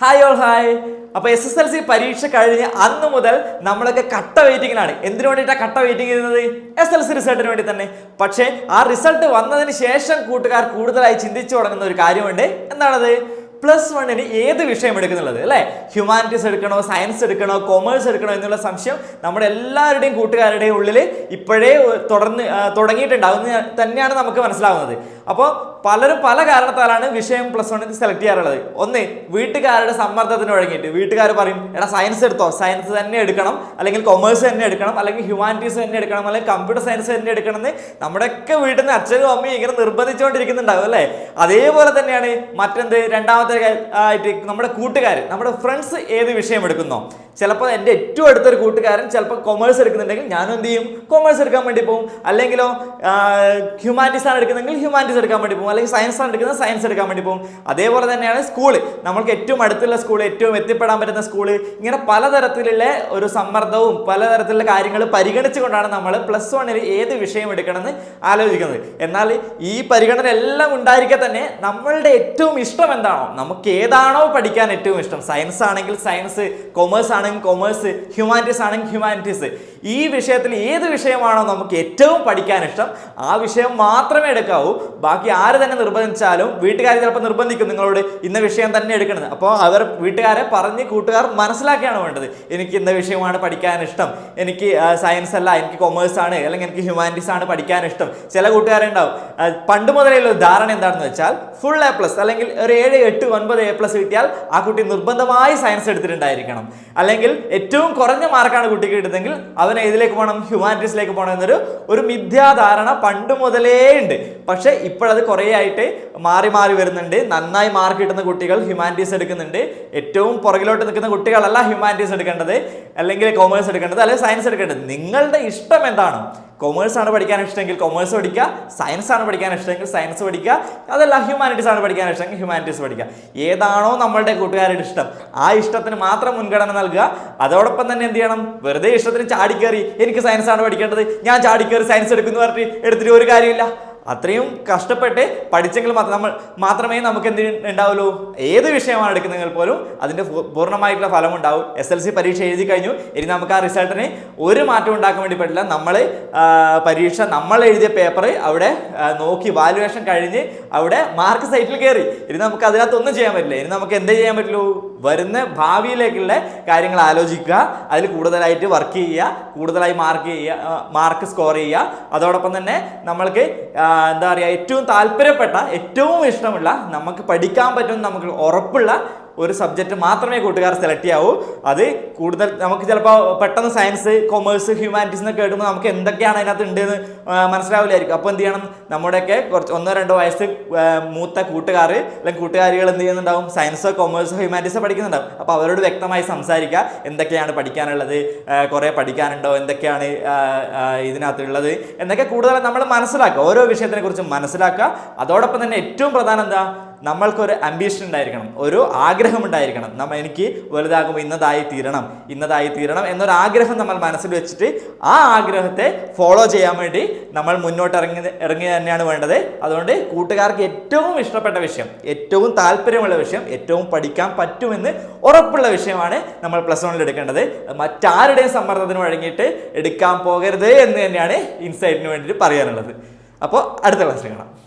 Hi all hi അപ്പോൾ S S L C പരീക്ഷ കഴിഞ്ഞ് അന്ന് മുതൽ നമ്മളൊക്കെ കട്ട വെയിറ്റിങ്ങിലാണ് എന്തിനു വേണ്ടിയിട്ടാണ് കട്ട വെയിറ്റിംഗ് ചെയ്യുന്നത്? എസ് എൽ സി റിസൾട്ടിന് വേണ്ടി തന്നെ. പക്ഷേ ആ റിസൾട്ട് വന്നതിന് ശേഷം കൂട്ടുകാർ കൂടുതലായി ചിന്തിച്ചു തുടങ്ങുന്ന ഒരു കാര്യമുണ്ട്. എന്താണത്? പ്ലസ് വണ്ണിന് ഏത് വിഷയം എടുക്കുന്നുള്ളത് അല്ലേ? ഹ്യൂമാനിറ്റീസ് എടുക്കണോ സയൻസ് എടുക്കണോ കൊമേഴ്സ് എടുക്കണോ എന്നുള്ള സംശയം നമ്മുടെ എല്ലാവരുടെയും കൂട്ടുകാരുടെയും ഉള്ളിൽ ഇപ്പോഴേ തുടർന്ന് തുടങ്ങിയിട്ടുണ്ടാകുന്ന തന്നെയാണ് നമുക്ക് മനസ്സിലാവുന്നത്. അപ്പോൾ പലരും പല കാരണത്താലാണ് വിഷയം പ്ലസ് വണ്ണിന് സെലക്ട് ചെയ്യാറുള്ളത്. ഒന്ന് വീട്ടുകാരുടെ സമ്മർദ്ദത്തിന് വഴങ്ങിയിട്ട്. വീട്ടുകാർ പറയും എടാ സയൻസ് എടുത്തോ? സയൻസ് തന്നെ എടുക്കണം. അല്ലെങ്കിൽ കൊമേഴ്സ് തന്നെ എടുക്കണം. അല്ലെങ്കിൽ ഹ്യൂമാനിറ്റീസ് തന്നെ എടുക്കണം. അല്ലെങ്കിൽ കമ്പ്യൂട്ടർ സയൻസ് തന്നെ എടുക്കണം. എന്ന് നമ്മുടെയൊക്കെ വീട്ടിൽ നിന്ന് അച്ഛനും അമ്മയും ഇങ്ങനെ നിർബന്ധിച്ചുകൊണ്ടിരിക്കുന്നുണ്ടാവും അല്ലേ? അതേപോലെ തന്നെയാണ് മറ്റെന്ത്? രണ്ടാമത്തെ ആയിട്ട് നമ്മുടെ കൂട്ടുകാർ നമ്മുടെ ഫ്രണ്ട്സ് ഏത് വിഷയം എടുക്കുന്നോ. ചിലപ്പോൾ എന്റെ ഏറ്റവും അടുത്തൊരു കൂട്ടുകാരൻ ചിലപ്പോൾ കൊമേഴ്സ് എടുക്കുന്നുണ്ടെങ്കിൽ ഞാനും എന്ത് ചെയ്യും? കൊമേഴ്സ് എടുക്കാൻ വേണ്ടി പോകും അല്ലെങ്കിലോ ഹ്യൂമാനിറ്റീസ് ആണ് എടുക്കുന്നെങ്കിൽ ഹ്യൂമാനിറ്റീസ് എടുക്കാൻ വേണ്ടി പോകും അല്ലെങ്കിൽ സയൻസ് ആണ് എടുക്കുന്നത് സയൻസ് എടുക്കാൻ വേണ്ടി പോകും അതേപോലെ തന്നെയാണ് സ്കൂൾ നമ്മൾക്ക് ഏറ്റവും അടുത്തുള്ള സ്കൂൾ ഏറ്റവും എത്തിപ്പെടാൻ പറ്റുന്ന സ്കൂൾ ഇങ്ങനെ പലതരത്തിലുള്ള ഒരു സമ്മർദ്ദവും പലതരത്തിലുള്ള കാര്യങ്ങൾ പരിഗണിച്ചുകൊണ്ടാണ് നമ്മൾ പ്ലസ് വണ്ണിൽ ഏത് വിഷയം എടുക്കണമെന്ന് ആലോചിക്കുന്നത്. എന്നാൽ ഈ പരിഗണന എല്ലാം ഉണ്ടായിരിക്കെ തന്നെ നമ്മളുടെ ഏറ്റവും ഇഷ്ടം എന്താണോ? നമുക്ക് ഏതാണോ പഠിക്കാൻ ഏറ്റവും ഇഷ്ടം. സയൻസ് ആണെങ്കിൽ സയൻസ് കൊമേഴ്സ് ആണെങ്കിൽ കൊമേഴ്സ് ഹ്യൂമാനിറ്റീസ് ആണെങ്കിൽ ഹ്യൂമാനിറ്റീസ് ഈ വിഷയത്തിൽ ഏത് വിഷയമാണോ നമുക്ക് ഏറ്റവും പഠിക്കാൻ ഇഷ്ടം ആ വിഷയം മാത്രമേ എടുക്കാവൂ. ബാക്കി ആര് തന്നെ നിർബന്ധിച്ചാലും വീട്ടുകാർ ചിലപ്പോൾ നിർബന്ധിക്കും നിങ്ങളോട് ഇന്ന വിഷയം തന്നെ എടുക്കണത്. അപ്പോൾ അവർ വീട്ടുകാരെ പറഞ്ഞ് കൂട്ടുകാർ മനസ്സിലാക്കിയാണ് വേണ്ടത്. എനിക്ക് ഇന്ന വിഷയമാണ് പഠിക്കാൻ ഇഷ്ടം. എനിക്ക് സയൻസ് അല്ല എനിക്ക് കൊമേഴ്സ് ആണ് അല്ലെങ്കിൽ എനിക്ക് ഹ്യൂമാനിറ്റീസ് ആണ് പഠിക്കാൻ ഇഷ്ടം. ചില കൂട്ടുകാരുണ്ടാവും. പണ്ട് മുതലുള്ള ഒരു ധാരണ എന്താണെന്ന് വെച്ചാൽ ഫുൾ എ പ്ലസ് അല്ലെങ്കിൽ ഒരു ഏഴ് എട്ട് ഒൻപത് എ പ്ലസ് കിട്ടിയാൽ ആ കുട്ടി നിർബന്ധമായി സയൻസ് എടുത്തിട്ടുണ്ടായിരിക്കണം. അല്ലെങ്കിൽ ഏറ്റവും കുറഞ്ഞ മാർക്കാണ് കുട്ടിക്ക് കിട്ടുന്നതെങ്കിൽ അവൻ ഏതിലേക്ക് പോകണം? ഹ്യൂമാനിറ്റീസിലേക്ക് പോകണം എന്നൊരു ഒരു മിഥ്യാധാരണ പണ്ട് മുതലേ ഉണ്ട്. പക്ഷേ ഇപ്പോഴത് കുറേ ആയിട്ട് മാറി മാറി വരുന്നുണ്ട്. നന്നായി മാർക്ക് കിട്ടുന്ന കുട്ടികൾ ഹ്യൂമാനിറ്റീസ് എടുക്കുന്നുണ്ട്. ഏറ്റവും പുറകിലോട്ട് നിൽക്കുന്ന കുട്ടികളല്ല ഹ്യൂമാനിറ്റീസ് എടുക്കേണ്ടത്. അല്ലെങ്കിൽ കോമേഴ്സ് എടുക്കേണ്ടത് അല്ലെങ്കിൽ സയൻസ് എടുക്കേണ്ടത്. നിങ്ങളുടെ ഇഷ്ടം എന്താണ്? കൊമേഴ്സ് ആണ് പഠിക്കാൻ ഇഷ്ടമെങ്കിൽ കൊമേഴ്സ് പഠിക്കുക. സയൻസ് ആണ് പഠിക്കാൻ ഇഷ്ടമെങ്കിൽ സയൻസ് പഠിക്കുക. അതല്ല ഹ്യൂമാനിറ്റീസ് ആണ് പഠിക്കാൻ ഇഷ്ടമെങ്കിൽ ഹ്യൂമാനിറ്റീസ് പഠിക്കുക. ഏതാണോ നമ്മളുടെ കൂട്ടുകാരുടെ ഇഷ്ടം. ആ ഇഷ്ടത്തിന് മാത്രം മുൻഗണന നൽകുക. അതോടൊപ്പം തന്നെ എന്ത് ചെയ്യണം? വെറുതെ ഇഷ്ടത്തിന് ചാടിക്കയറി എനിക്ക് സയൻസ് ആണ് പഠിക്കേണ്ടത്. ഞാൻ ചാടിക്കയറി സയൻസ് എടുക്കുന്നു പറഞ്ഞിട്ട് എടുത്തിട്ട് ഒരു കാര്യമില്ല. അത്രയും കഷ്ടപ്പെട്ട് പഠിച്ചെങ്കിൽ മാത്രം നമ്മൾ മാത്രമേ നമുക്ക് എന്ത് ഉണ്ടാവുള്ളൂ? ഏത് വിഷയമാണ് എടുക്കുന്നതെങ്കിൽ പോലും അതിന്റെ പൂർണമായിട്ടുള്ള ഫലം ഉണ്ടാവും. എസ് എൽ സി പരീക്ഷ എഴുതി കഴിഞ്ഞു. ഇനി നമുക്ക് ആ റിസൾട്ടിന് ഒരു മാറ്റം ഉണ്ടാക്കാൻ വേണ്ടി പറ്റില്ല. നമ്മൾ പരീക്ഷ നമ്മൾ എഴുതിയ പേപ്പർ അവിടെ നോക്കി വാലുവേഷൻ കഴിഞ്ഞ് അവിടെ മാർക്ക് സൈറ്റിൽ കയറി. ഇനി നമുക്ക് അതിനകത്ത് ഒന്നും ചെയ്യാൻ പറ്റില്ല. ഇനി നമുക്ക് എന്ത് ചെയ്യാൻ പറ്റുള്ളൂ? വരുന്ന ഭാവിയിലേക്കുള്ള കാര്യങ്ങൾ ആലോചിക്കുക. അതിൽ കൂടുതലായിട്ട് വർക്ക് ചെയ്യുക. കൂടുതലായി മാർക്ക് ചെയ്യുക മാർക്ക് സ്കോർ ചെയ്യുക. അതോടൊപ്പം തന്നെ നമ്മൾക്ക് എന്താ പറയുക ഏറ്റവും താല്പര്യപ്പെട്ട ഏറ്റവും ഇഷ്ടമുള്ള നമുക്ക് പഠിക്കാൻ പറ്റുമെന്ന് നമുക്ക് ഉറപ്പുള്ള ഒരു സബ്ജക്റ്റ് മാത്രമേ കൂട്ടുകാർ സെലക്ട് ചെയ്യാവൂ. അത് കൂടുതൽ നമുക്ക് ചിലപ്പോൾ പെട്ടെന്ന് സയൻസ് കൊമേഴ്സ് ഹ്യൂമാനിറ്റീസ് എന്നൊക്കെ കേട്ടുമ്പോൾ നമുക്ക് എന്തൊക്കെയാണ് അതിനകത്ത് ഉണ്ടെന്ന് മനസ്സിലാവില്ലായിരിക്കും. അപ്പോൾ എന്ത് ചെയ്യണം? നമ്മുടെയൊക്കെ കുറച്ച് ഒന്നോ രണ്ടോ വയസ്സ് മൂത്ത കൂട്ടുകാർ അല്ലെങ്കിൽ കൂട്ടുകാരികൾ എന്ത് ചെയ്യുന്നുണ്ടാവും? സയൻസോ കൊമേഴ്സോ ഹ്യൂമാനിറ്റീസോ പഠിക്കുന്നുണ്ടാവും. അപ്പോൾ അവരോട് വ്യക്തമായി സംസാരിക്കുക. എന്തൊക്കെയാണ് പഠിക്കാനുള്ളത്? കുറേ പഠിക്കാനുണ്ടോ? എന്തൊക്കെയാണ് ഇതിനകത്തുള്ളത്? എന്നൊക്കെ കൂടുതൽ നമ്മൾ മനസ്സിലാക്കുക. ഓരോ വിഷയത്തിനെ കുറിച്ച് മനസ്സിലാക്കുക. അതോടൊപ്പം തന്നെ ഏറ്റവും പ്രധാനം എന്താ? നമ്മൾക്കൊരു അംബീഷൻ ഉണ്ടായിരിക്കണം. ഒരു ആഗ്രഹം ഉണ്ടായിരിക്കണം. നമ്മൾ എനിക്ക് വലുതാകുമ്പോൾ ഇന്നതായി തീരണം ഇന്നതായി തീരണം എന്നൊരു ആഗ്രഹം നമ്മൾ മനസ്സിൽ വെച്ചിട്ട് ആ ആഗ്രഹത്തെ ഫോളോ ചെയ്യാൻ വേണ്ടി നമ്മൾ മുന്നോട്ട് ഇറങ്ങി ഇറങ്ങി തന്നെയാണ് വേണ്ടത്. അതുകൊണ്ട് കൂട്ടുകാർക്ക് ഏറ്റവും ഇഷ്ടപ്പെട്ട വിഷയം ഏറ്റവും താല്പര്യമുള്ള വിഷയം ഏറ്റവും പഠിക്കാൻ പറ്റുമെന്ന് ഉറപ്പുള്ള വിഷയമാണ് നമ്മൾ പ്ലസ് വണ്ണിൽ എടുക്കേണ്ടത്. മറ്റാരുടെയും സമ്മർദ്ദത്തിന് വഴങ്ങിയിട്ട് എടുക്കാൻ പോകരുത് എന്ന് തന്നെയാണ് ഇൻസൈറ്റിന് വേണ്ടിയിട്ട് പറയാനുള്ളത്. അപ്പോൾ അടുത്ത ക്ലാസ്സിൽ കാണാം.